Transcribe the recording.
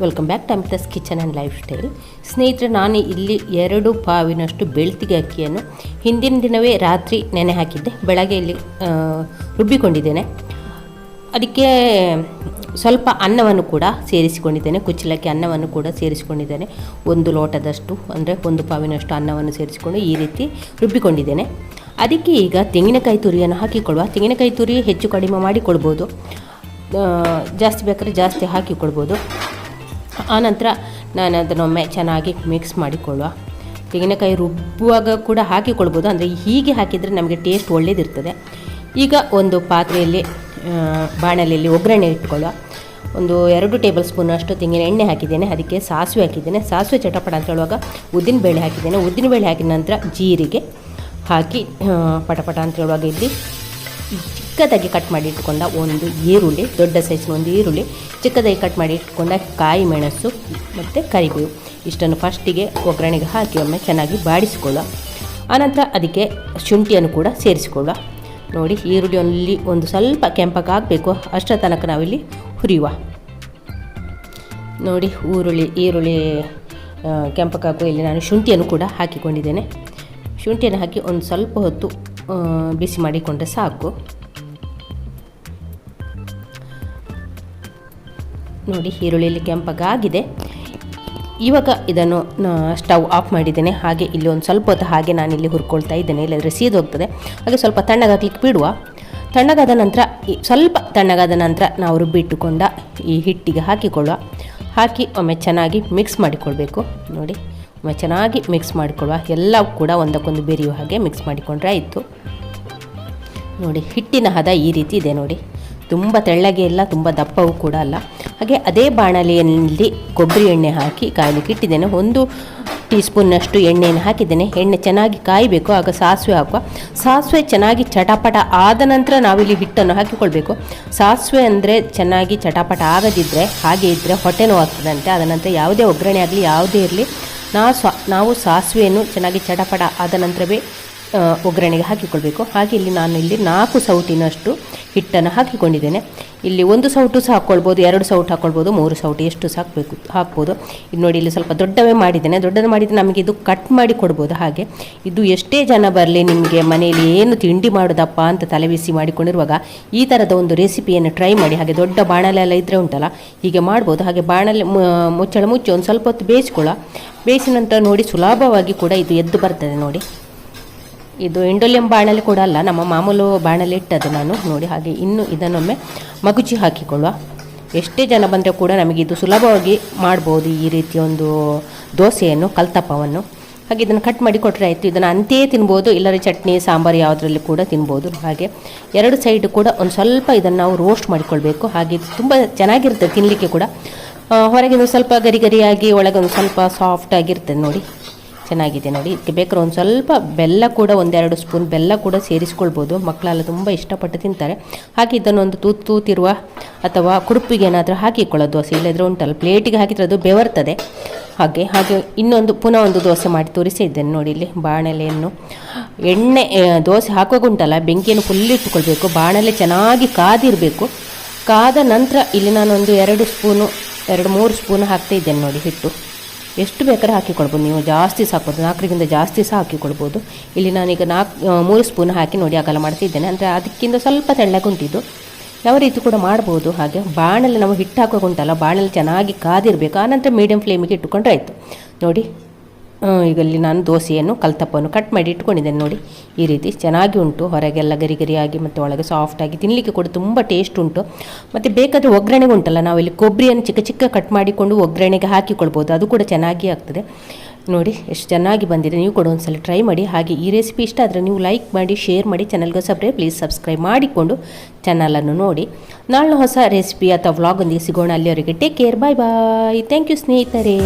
Welcome back ಟೈಮ್ಟಸ್ kitchen and lifestyle ಸ್ನೇಹಿತರೆ, ನಾನು ಇಲ್ಲಿ ಎರಡು ಪಾವಿನಷ್ಟು ಬೆಳ್ತಿಗೆ ಅಕ್ಕಿಯನ್ನು ಹಿಂದಿನ ದಿನವೇ ರಾತ್ರಿ ನೆನೆ ಹಾಕಿದ್ದೆ. ಬೆಳಗ್ಗೆ ಇಲ್ಲಿ ರುಬ್ಬಿಕೊಂಡಿದ್ದೇನೆ. ಅದಕ್ಕೆ ಸ್ವಲ್ಪ ಅನ್ನವನ್ನು ಕೂಡ ಸೇರಿಸಿಕೊಂಡಿದ್ದೇನೆ, ಕುಚ್ಚಲಕ್ಕಿ ಅನ್ನವನ್ನು ಕೂಡ ಸೇರಿಸಿಕೊಂಡಿದ್ದೇನೆ. ಒಂದು ಲೋಟದಷ್ಟು, ಅಂದರೆ ಒಂದು ಪಾವಿನಷ್ಟು ಅನ್ನವನ್ನು ಸೇರಿಸಿಕೊಂಡು ಈ ರೀತಿ ರುಬ್ಬಿಕೊಂಡಿದ್ದೇನೆ. ಅದಕ್ಕೆ ಈಗ ತೆಂಗಿನಕಾಯಿ ತುರಿಯನ್ನು ಹಾಕಿಕೊಳ್ಳುವ. ತೆಂಗಿನಕಾಯಿ ತುರಿ ಹೆಚ್ಚು ಕಡಿಮೆ ಮಾಡಿಕೊಳ್ಬೋದು. ಜಾಸ್ತಿ ಬೇಕಾದ್ರೆ ಜಾಸ್ತಿ ಹಾಕಿಕೊಳ್ಬೋದು. ಆನಂತರ ನಾನು ಅದನ್ನೊಮ್ಮೆ ಚೆನ್ನಾಗಿ ಮಿಕ್ಸ್ ಮಾಡಿಕೊಳ್ಳುವ. ತೆಂಗಿನಕಾಯಿ ರುಬ್ಬುವಾಗ ಕೂಡ ಹಾಕಿಕೊಳ್ಬೋದು. ಅಂದರೆ ಹೀಗೆ ಹಾಕಿದರೆ ನಮಗೆ ಟೇಸ್ಟ್ ಒಳ್ಳೇದಿರ್ತದೆ. ಈಗ ಒಂದು ಪಾತ್ರೆಯಲ್ಲಿ ಬಾಣಲೆಯಲ್ಲಿ ಒಗ್ಗರಣೆ ಇಟ್ಕೊಳ್ಳುವ. ಒಂದು ಎರಡು ಟೇಬಲ್ ಸ್ಪೂನ್ ಅಷ್ಟು ತೆಂಗಿನ ಎಣ್ಣೆ ಹಾಕಿದ್ದೇನೆ, ಅದಕ್ಕೆ ಸಾಸಿವೆ ಹಾಕಿದ್ದೇನೆ. ಸಾಸಿವೆ ಚಟಪಟ ಅಂತ ಹೇಳುವಾಗ ಉದ್ದಿನಬೇಳೆ ಹಾಕಿದ್ದೇನೆ. ಉದ್ದಿನಬೇಳೆ ಹಾಕಿದ ನಂತರ ಜೀರಿಗೆ ಹಾಕಿ ಪಟಪಟ ಅಂತ ಹೇಳುವಾಗ ಇಲ್ಲಿ ಚಿಕ್ಕದಾಗಿ ಕಟ್ ಮಾಡಿ ಇಟ್ಕೊಂಡ ಒಂದು ಈರುಳ್ಳಿ, ದೊಡ್ಡ ಸೈಜ್ನ ಒಂದು ಈರುಳ್ಳಿ, ಚಿಕ್ಕದಾಗಿ ಕಟ್ ಮಾಡಿ ಇಟ್ಕೊಂಡ ಕಾಯಿ ಮೆಣಸು ಮತ್ತು ಕರಿಬೇವು. ಇಷ್ಟನ್ನು ಫಸ್ಟಿಗೆ ಒಗ್ಗರಣೆಗೆ ಹಾಕಿ ಒಮ್ಮೆ ಚೆನ್ನಾಗಿ ಬಾಡಿಸಿಕೊಳ್ಳುವ. ಆನಂತರ ಅದಕ್ಕೆ ಶುಂಠಿಯನ್ನು ಕೂಡ ಸೇರಿಸಿಕೊಳ್ಳುವ. ನೋಡಿ ಈರುಳ್ಳಿಯಲ್ಲಿ ಒಂದು ಸ್ವಲ್ಪ ಕೆಂಪಕ್ಕಾಗಬೇಕು ಅಷ್ಟರ ತನಕ ನಾವಿಲ್ಲಿ ಹುರಿಯುವ. ನೋಡಿ ಈರುಳ್ಳಿ ಈರುಳ್ಳಿ ಕೆಂಪಕ್ಕಾಗುವ ಇಲ್ಲಿ ನಾನು ಶುಂಠಿಯನ್ನು ಕೂಡ ಹಾಕಿಕೊಂಡಿದ್ದೇನೆ. ಶುಂಠಿಯನ್ನು ಹಾಕಿ ಒಂದು ಸ್ವಲ್ಪ ಹೊತ್ತು ಬಿಸಿ ಮಾಡಿಕೊಂಡ್ರೆ ಸಾಕು. ನೋಡಿ, ಈರುಳ್ಳಿಯಲ್ಲಿ ಕೆಂಪಗಾಗಿದೆ ಇವಾಗ ಇದನ್ನು ಸ್ಟವ್ ಆಫ್ ಮಾಡಿದ್ದೇನೆ. ಹಾಗೆ ಇಲ್ಲಿ ಒಂದು ಸ್ವಲ್ಪ ಹೊತ್ತು ಹಾಗೆ ನಾನು ಇಲ್ಲಿ ಹುರ್ಕೊಳ್ತಾ ಇದ್ದೇನೆ. ಇಲ್ಲದ್ರೆ ಸೀದೋಗ್ತದೆ ಹಾಗೆ ಸ್ವಲ್ಪ ತಣ್ಣಗಾಗ್ಲಿಕ್ಕೆ ಬಿಡುವ. ತಣ್ಣಗಾದ ನಂತರ ಸ್ವಲ್ಪ ತಣ್ಣಗಾದ ನಂತರ ನಾವು ರುಬ್ಬಿಟ್ಟುಕೊಂಡ ಈ ಹಿಟ್ಟಿಗೆ ಹಾಕಿಕೊಳ್ಳುವ. ಹಾಕಿ ಒಮ್ಮೆ ಚೆನ್ನಾಗಿ ಮಿಕ್ಸ್ ಮಾಡಿಕೊಳ್ಬೇಕು. ನೋಡಿ, ಒಮ್ಮೆ ಚೆನ್ನಾಗಿ ಮಿಕ್ಸ್ ಮಾಡಿಕೊಳ್ಳುವ. ಎಲ್ಲ ಕೂಡ ಒಂದಕ್ಕೊಂದು ಬೆರೆಯುವ ಹಾಗೆ ಮಿಕ್ಸ್ ಮಾಡಿಕೊಂಡ್ರೆ ಆಯಿತು. ನೋಡಿ, ಹಿಟ್ಟಿನ ಹದ ಈ ರೀತಿ ಇದೆ ನೋಡಿ. ತುಂಬ ತೆಳ್ಳಗೆ ಇಲ್ಲ, ತುಂಬ ದಪ್ಪವೂ ಕೂಡ ಅಲ್ಲ. ಹಾಗೆ ಅದೇ ಬಾಣಲೆಯಲ್ಲಿ ಕೊಬ್ಬರಿ ಎಣ್ಣೆ ಹಾಕಿ ಕಾಯಲಿಕ್ಕೆ ಇಟ್ಟಿದ್ದೇನೆ. ಒಂದು ಟೀ ಸ್ಪೂನ್ನಷ್ಟು ಎಣ್ಣೆಯನ್ನು ಹಾಕಿದ್ದೇನೆ. ಎಣ್ಣೆ ಚೆನ್ನಾಗಿ ಕಾಯಬೇಕು, ಆಗ ಸಾಸಿವೆ ಹಾಕುವ. ಸಾಸಿವೆ ಚೆನ್ನಾಗಿ ಚಟಪಟ ಆದ ನಂತರ ನಾವಿಲ್ಲಿ ಹಿಟ್ಟನ್ನು ಹಾಕಿಕೊಳ್ಬೇಕು. ಸಾಸಿವೆ ಅಂದರೆ ಚೆನ್ನಾಗಿ ಚಟಪಟ ಆಗದಿದ್ದರೆ ಹಾಗೆ ಇದ್ದರೆ ಹೊಟ್ಟೆ ನೋವಾಗ್ತದಂತೆ ಆದ ನಂತರ ಯಾವುದೇ ಒಗ್ಗರಣೆ ಆಗಲಿ, ಯಾವುದೇ ಇರಲಿ ನಾವು ಸ್ವ, ನಾವು ಸಾಸಿವೆಯನ್ನು ಚೆನ್ನಾಗಿ ಚಟಪಟ ಆದ ನಂತರವೇ ಒಗ್ಗರಣೆಗೆ ಹಾಕಿಕೊಳ್ಬೇಕು. ಹಾಗೆ ಇಲ್ಲಿ ನಾನು ಇಲ್ಲಿ ನಾಲ್ಕು ಸೌಟಿನಷ್ಟು ಹಿಟ್ಟನ್ನು ಹಾಕಿಕೊಂಡಿದ್ದೇನೆ. ಇಲ್ಲಿ ಒಂದು ಸೌಟು ಸಹ ಹಾಕ್ಕೊಳ್ಬೋದು, ಎರಡು ಸೌಟು ಹಾಕ್ಕೊಳ್ಬೋದು, ಮೂರು ಸೌಟು ಎಷ್ಟು ಸಹ ಹಾಕಬೇಕು, ಹಾಕ್ಬೋದು. ಇದು ನೋಡಿ ಇಲ್ಲಿ ಸ್ವಲ್ಪ ದೊಡ್ಡವೇ ಮಾಡಿದ್ದೇನೆ. ದೊಡ್ಡದು ಮಾಡಿದರೆ ನಮಗೆ ಇದು ಕಟ್ ಮಾಡಿ ಕೊಡ್ಬೋದು ಹಾಗೆ. ಇದು ಎಷ್ಟೇ ಜನ ಬರಲಿ, ನಿಮಗೆ ಮನೆಯಲ್ಲಿ ಏನು ತಿಂಡಿ ಮಾಡೋದಪ್ಪ ಅಂತ ತಲೆಬಿಸಿ ಮಾಡಿಕೊಂಡಿರುವಾಗ ಈ ಥರದ ಒಂದು ರೆಸಿಪಿಯನ್ನು ಟ್ರೈ ಮಾಡಿ. ಹಾಗೆ ದೊಡ್ಡ ಬಾಣಲೆ ಎಲ್ಲ ಇದ್ದರೆ ಉಂಟಲ್ಲ, ಹೀಗೆ ಮಾಡ್ಬೋದು. ಹಾಗೆ ಬಾಣಲೆ ಮುಚ್ಚಳ ಮುಚ್ಚಿ ಒಂದು ಸ್ವಲ್ಪ ಹೊತ್ತು ಬೇಯಿಸ್ಕೊಳ್ಳ ಬೇಯಿಸಿದ ನಂತರ ನೋಡಿ ಸುಲಭವಾಗಿ ಕೂಡ ಇದು ಎದ್ದು ಬರ್ತದೆ ನೋಡಿ. ಇದು ಇಂಡೋಲಿಯಂ ಬಾಣಲಿ ಕೂಡ ಅಲ್ಲ, ನಮ್ಮ ಮಾಮೂಲು ಬಾಣಲಿ ಇಟ್ಟದ್ದು ನಾನು ನೋಡಿ ಹಾಗೆ ಇನ್ನು ಇದನ್ನೊಮ್ಮೆ ಮಗುಚಿ ಹಾಕಿಕೊಳ್ಳುವ. ಎಷ್ಟೇ ಜನ ಬಂದರೆ ಕೂಡ ನಮಗೆ ಇದು ಸುಲಭವಾಗಿ ಮಾಡ್ಬೋದು ಈ ರೀತಿಯ ಒಂದು ದೋಸೆಯನ್ನು, ಕಲ್ತಪ್ಪವನ್ನು. ಹಾಗೆ ಇದನ್ನು ಕಟ್ ಮಾಡಿ ಕೊಟ್ಟರೆ ಆಯಿತು, ಇದನ್ನು ಅಂತೆಯೇ ತಿನ್ಬೋದು ಇಲ್ಲರೆ ಚಟ್ನಿ, ಸಾಂಬಾರು ಯಾವುದರಲ್ಲಿ ಕೂಡ ತಿನ್ಬೋದು. ಹಾಗೆ ಎರಡು ಸೈಡ್ ಕೂಡ ಒಂದು ಸ್ವಲ್ಪ ಇದನ್ನು ನಾವು ರೋಸ್ಟ್ ಮಾಡಿಕೊಳ್ಬೇಕು. ಹಾಗೆ ತುಂಬ ಚೆನ್ನಾಗಿರ್ತದೆ ತಿನ್ನಲಿಕ್ಕೆ ಕೂಡ. ಹೊರಗಿನ ಸ್ವಲ್ಪ ಗರಿ ಗರಿಯಾಗಿ, ಒಳಗೊಂದು ಸ್ವಲ್ಪ ಸಾಫ್ಟ್ ಆಗಿರ್ತದೆ ನೋಡಿ. ಚೆನ್ನಾಗಿದೆ ನೋಡಿ. ಇದಕ್ಕೆ ಬೇಕಾದ್ರೆ ಒಂದು ಸ್ವಲ್ಪ ಬೆಲ್ಲ ಕೂಡ ಒಂದೆರಡು ಸ್ಪೂನ್ ಬೆಲ್ಲ ಕೂಡ ಸೇರಿಸ್ಕೊಳ್ಬೋದು. ಮಕ್ಕಳೆಲ್ಲ ತುಂಬ ಇಷ್ಟಪಟ್ಟು ತಿಂತಾರೆ. ಹಾಗೆ ಇದನ್ನು ಒಂದು ತೂತು ತೂತಿರುವ ಅಥವಾ ಕುಡುಪಿಗೆ ಏನಾದರೂ ಹಾಕಿಕೊಳ್ಳೋದು ದೋಸೆ, ಇಲ್ಲದ್ರೆ ಉಂಟಲ್ಲ ಪ್ಲೇಟಿಗೆ ಹಾಕಿದ್ರೆ ಅದು ಬೆವರ್ತದೆ. ಹಾಗೆ ಹಾಗೆ ಇನ್ನೊಂದು ಪುನಃ ಒಂದು ದೋಸೆ ಮಾಡಿ ತೋರಿಸಿದ್ದೇನೆ ನೋಡಿ ಇಲ್ಲಿ ಬಾಣಲೆಯನ್ನು. ಎಣ್ಣೆ ದೋಸೆ ಹಾಕುವಾಗ ಉಂಟಲ್ಲ ಬೆಂಕಿಯನ್ನು ಫುಲ್ ಇಟ್ಟುಕೊಳ್ಬೇಕು. ಬಾಣಲೆ ಚೆನ್ನಾಗಿ ಕಾದಿರಬೇಕು. ಕಾದ ನಂತರ ಇಲ್ಲಿ ನಾನೊಂದು ಎರಡು ಸ್ಪೂನು, ಎರಡು ಮೂರು ಸ್ಪೂನು ಹಾಕ್ತಾ ಇದ್ದೇನೆ ನೋಡಿ ಹಿಟ್ಟು. ಎಷ್ಟು ಬೇಕಾದ್ರೆ ಹಾಕಿಕೊಳ್ಬೋದು ನೀವು ಜಾಸ್ತಿ ಸಾಕ್ಬೋದು ನಾಲ್ಕರಿಂದ ಜಾಸ್ತಿ ಸಹ ಹಾಕಿಕೊಳ್ಬೋದು ಇಲ್ಲಿ ನಾನೀಗ ನಾಲ್ಕು ಮೂರು ಸ್ಪೂನ್ ಹಾಕಿ ನೋಡಿ ಅಗಲ ಮಾಡ್ತಿದ್ದೇನೆ. ಅಂದರೆ ಅದಕ್ಕಿಂತ ಸ್ವಲ್ಪ ತೆಳ್ಳಗೆ ಉಂಟಿದ್ದು. ಯಾವ ರೀತಿ ಕೂಡ ಮಾಡ್ಬೋದು ಹಾಗೆ. ಬಾಣಲ್ಲಿ ನಾವು ಹಿಟ್ಟು ಹಾಕುವಾಗ ಉಂಟಲ್ಲ ಬಾಣಲ್ಲಿ ಚೆನ್ನಾಗಿ ಕಾದಿರಬೇಕು. ಆನಂತರ ಮೀಡಿಯಮ್ ಫ್ಲೇಮಿಗೆ ಇಟ್ಟುಕೊಂಡ್ರೆ ಆಯಿತು. ನೋಡಿ. ಈಗ ಇಲ್ಲಿ ನಾನು ದೋಸೆಯನ್ನು ಕಲ್ತಪ್ಪವನ್ನು ಕಟ್ ಮಾಡಿ ಇಟ್ಕೊಂಡಿದ್ದೇನೆ ನೋಡಿ. ಈ ರೀತಿ ಚೆನ್ನಾಗಿ ಉಂಟು. ಹೊರಗೆಲ್ಲ ಗರಿ ಗರಿಯಾಗಿ ಮತ್ತು ಒಳಗೆ ಸಾಫ್ಟಾಗಿ ತಿನ್ನಲಿಕ್ಕೆ ಕೂಡ ತುಂಬ ಟೇಸ್ಟ್ ಉಂಟು. ಮತ್ತು ಬೇಕಾದರೆ ಒಗ್ಗರಣೆಗೆ ಉಂಟಲ್ಲ, ನಾವು ಇಲ್ಲಿ ಕೊಬ್ಬರಿಯನ್ನು ಚಿಕ್ಕ ಚಿಕ್ಕ ಕಟ್ ಮಾಡಿಕೊಂಡು ಒಗ್ಗರಣೆಗೆ ಹಾಕಿಕೊಳ್ಬೋದು. ಅದು ಕೂಡ ಚೆನ್ನಾಗಿ ಆಗ್ತದೆ. ನೋಡಿ, ಎಷ್ಟು ಚೆನ್ನಾಗಿ ಬಂದಿದೆ. ನೀವು ಕೂಡ ಒಂದ್ಸಲ ಟ್ರೈ ಮಾಡಿ. ಹಾಗೆ ಈ ರೆಸಿಪಿ ಇಷ್ಟ ಆದರೆ ನೀವು ಲೈಕ್ ಮಾಡಿ ಶೇರ್ ಮಾಡಿ ಚಾನಲ್ಗೆ ಸಬ್ರೆ ಪ್ಲೀಸ್ ಸಬ್ಸ್ಕ್ರೈಬ್ ಮಾಡಿಕೊಂಡು ಚಾನಲನ್ನು ನೋಡಿ. ನಾಳೆ ಹೊಸ ರೆಸಿಪಿ ಅಥವಾ ವ್ಲಾಗ್ ಒಂದಿಗೆ ಸಿಗೋಣ. ಅಲ್ಲಿಯವರೆಗೆ take care bye bye thank you ಸ್ನೇಹಿತರೆ.